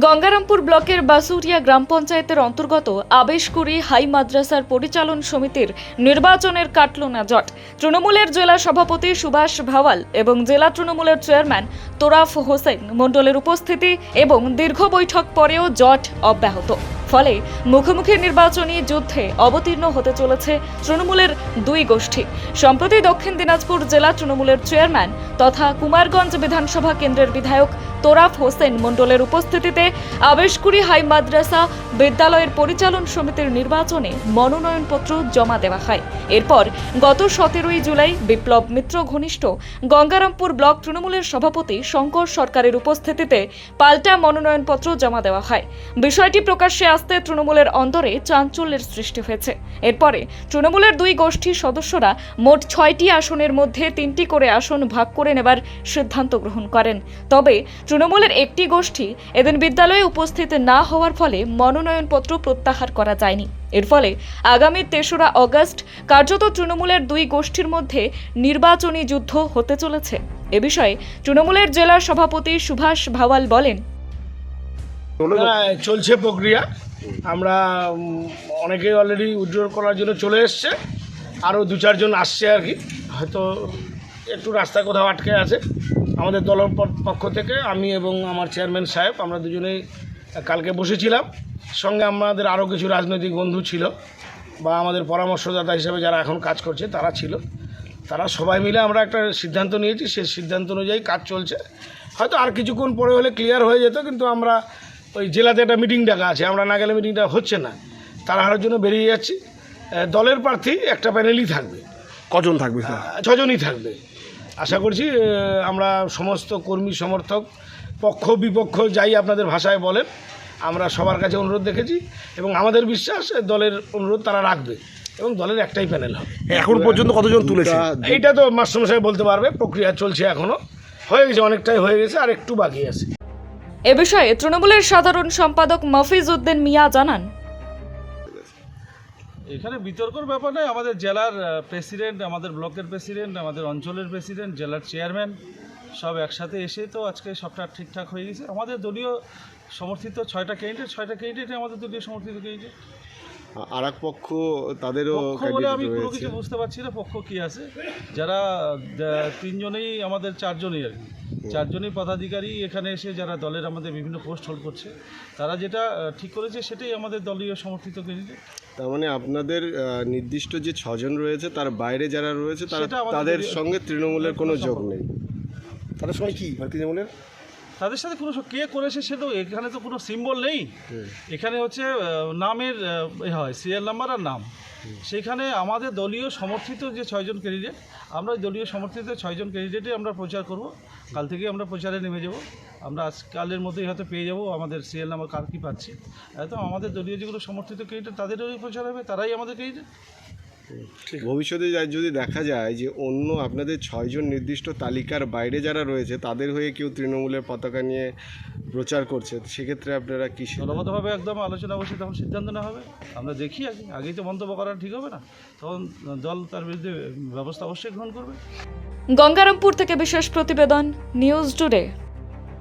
গঙ্গারামপুর ব্লকের বাসুরিয়া গ্রাম পঞ্চায়েতের অন্তর্গত আবেশকুড়ি হাই মাদ্রাসার পরিচালন সমিতির নির্বাচনের কাটল না জট। তৃণমূলের জেলা সভাপতি সুভাষ ভাওয়াল এবং জেলা তৃণমূলের চেয়ারম্যান তোরাফ হোসেন মণ্ডলের উপস্থিতি এবং দীর্ঘ বৈঠক পরেও জট অব্যাহত। ফলে মুখোমুখি নির্বাচনী যুদ্ধে অবতীর্ণ হতে চলেছে তৃণমূলের দুই গোষ্ঠী। সম্প্রতি দক্ষিণ দিনাজপুর জেলা তৃণমূলের চেয়ারম্যান তথা কুমারগঞ্জ বিধানসভা কেন্দ্রের বিধায়ক তোরাফ হোসেন মণ্ডলের উপস্থিতিতে আবেশকুড়ি হাই মাদ্রাসা বিদ্যালয়ের পরিচালন সমিতির নির্বাচনে মনোনয়নপত্র জমা দেওয়া হয়। এরপর গত সতেরোই জুলাই বিপ্লব মিত্র ঘনিষ্ঠ গঙ্গারামপুর ব্লক তৃণমূলের সভাপতি শঙ্কর সরকারের উপস্থিতিতে পাল্টা মনোনয়নপত্র জমা দেওয়া হয়। বিষয়টি প্রকাশ্যে আসতে তৃণমূলের অন্তরে চাঞ্চল্যের সৃষ্টি হয়েছে। এরপরে তৃণমূলের দুই গোষ্ঠীর সদস্যরা মোট ছয়টি আসনের মধ্যে তিনটি করে আসন ভাগ করে নেবার সিদ্ধান্ত গ্রহণ করেন। তবে তৃণমূলের একটি গোষ্ঠী এদিন বিদ্যালয়ে উপস্থিত না হওয়ার ফলে মনোনয়নপত্র প্রত্যাহার করা যায়নি। এর ফলে আগামী তেসরা অগস্ট কার্যত তৃণমূলের দুই গোষ্ঠীর মধ্যে নির্বাচনী যুদ্ধ হতে চলেছে। এ বিষয়ে তৃণমূলের জেলা সভাপতি সুভাষ ভাওয়াল বলেন চলছে প্রক্রিয়া। আমরা উম, অনেকেই অলরেডি উজ্জ্বল করার জন্য চলে এসছে। আরও দু চারজন আসছে আর কি। হয়তো একটু রাস্তায় কোথাও আটকে আছে। আমাদের দলের পক্ষ থেকে আমি এবং আমার চেয়ারম্যান সাহেব আমরা দুজনেই কালকে বসেছিলাম। সঙ্গে আমাদের আরও কিছু রাজনৈতিক বন্ধু ছিল বা আমাদের পরামর্শদাতা হিসেবে যারা এখন কাজ করছে তারা ছিল। তারা সবাই মিলে আমরা একটা সিদ্ধান্ত নিয়েছি। সেই সিদ্ধান্ত অনুযায়ী কাজ চলছে। হয়তো আর কিছুক্ষণ পরে হলে ক্লিয়ার হয়ে যেত কিন্তু আমরা ওই জেলাতে একটা মিটিং ডাকা আছে। আমরা না গেলে মিটিংটা হচ্ছে না। তাড়াহাড়ার জন্য বেরিয়ে যাচ্ছি। দলের প্রার্থী একটা প্যানেলই থাকবে। কজন থাকবে ছজনই থাকবে। আশা করছি আমরা সমস্ত কর্মী সমর্থক পক্ষ বিপক্ষ যাই আপনাদের ভাষায় বলেন আমরা সবার কাছে অনুরোধ দেখেছি এবং আমাদের বিশ্বাস দলের অনুরোধ তারা রাখবে এবং দলের একটাই প্যানেল হবে। এখন পর্যন্ত কতজন তুলেছে? এইটা তো মাস্টারমশাই বলতে পারবে প্রক্রিয়া চলছে এখনও হয়ে গেছে অনেকটাই হয়ে গেছে আর একটু বাকি আছে। এ বিষয়ে তৃণমূলের সাধারণ সম্পাদক মফিজ উদ্দিন মিয়া জানান। এখানে বিতর্কর ব্যাপার নয় আমাদের জেলার প্রেসিডেন্ট আমাদের ব্লকের প্রেসিডেন্ট আমাদের অঞ্চলের প্রেসিডেন্ট জেলার চেয়ারম্যান সব একসাথে এসে তো আজকে সবটা ঠিকঠাক হয়ে গেছে। আমাদের দলীয় সমর্থিত ছয়টা ক্যান্ডিডেট ছয়টা ক্যান্ডিডেটই আমাদের দলীয় সমর্থিত ক্যান্ডিডেট আর এক পক্ষ তাদেরও বলে আমি কোনো কিছু বুঝতে পারছি না পক্ষ কি আছে। যারা তিনজনেই আমাদের চারজনই আর কি। চারজনই পদাধিকারী এখানে এসে যারা দলের আমাদের বিভিন্ন পোস্ট হোল্ড করছে তারা যেটা ঠিক করেছে সেটাই আমাদের দলীয় সমর্থিত ক্যান্ডিডেট তার মানে আপনাদের নির্দিষ্ট যে ছজন রয়েছে তার বাইরে যারা রয়েছে তারা তাদের সঙ্গে তৃণমূলের কোনো যোগ নেই। তাদের সবাই কি? মানে তৃণমূলের? তাদের সাথে কোনো কে করেছে সে তো এখানে তো কোনো সিম্বল নেই। এখানে হচ্ছে নামের এ হয় সিরিয়াল নাম্বার আর নাম। সেখানে আমাদের দলীয় সমর্থিত যে ছয়জন ক্যান্ডিডেট আমরা দলীয় সমর্থিত ছয়জন ক্যান্ডিডেটে আমরা প্রচার করব। কাল থেকেই আমরা প্রচারে নেমে যাব। আমরা আজকালের মধ্যেই হয়তো পেয়ে যাব আমাদের সিরিয়াল নাম্বার কার কী পাচ্ছি। একদম আমাদের দলীয় যেগুলো সমর্থিত ক্যান্ডিডেট তাদেরও প্রচার হবে তারাই আমাদের ক্যান্ডিডেট ভবিষ্যতে যদি দেখা যায় যে অন্য আপনাদের ছয়জন নির্দিষ্ট তালিকার বাইরে যারা রয়েছে তাদের হয়ে কেউ তৃণমূলের পতাকা নিয়ে প্রচার করছে সেক্ষেত্রে আপনারা কি দলগতভাবে একদম আলোচনা বসে তখন সিদ্ধান্ত নেওয়া হবে। আমরা দেখি আগে। আগেই তো মন্তব্য করা ঠিক হবে না। তখন দল তার বিরুদ্ধে ব্যবস্থা অবশ্যই গ্রহণ করবে। গঙ্গারামপুর থেকে বিশেষ প্রতিবেদন নিউজ টুডে।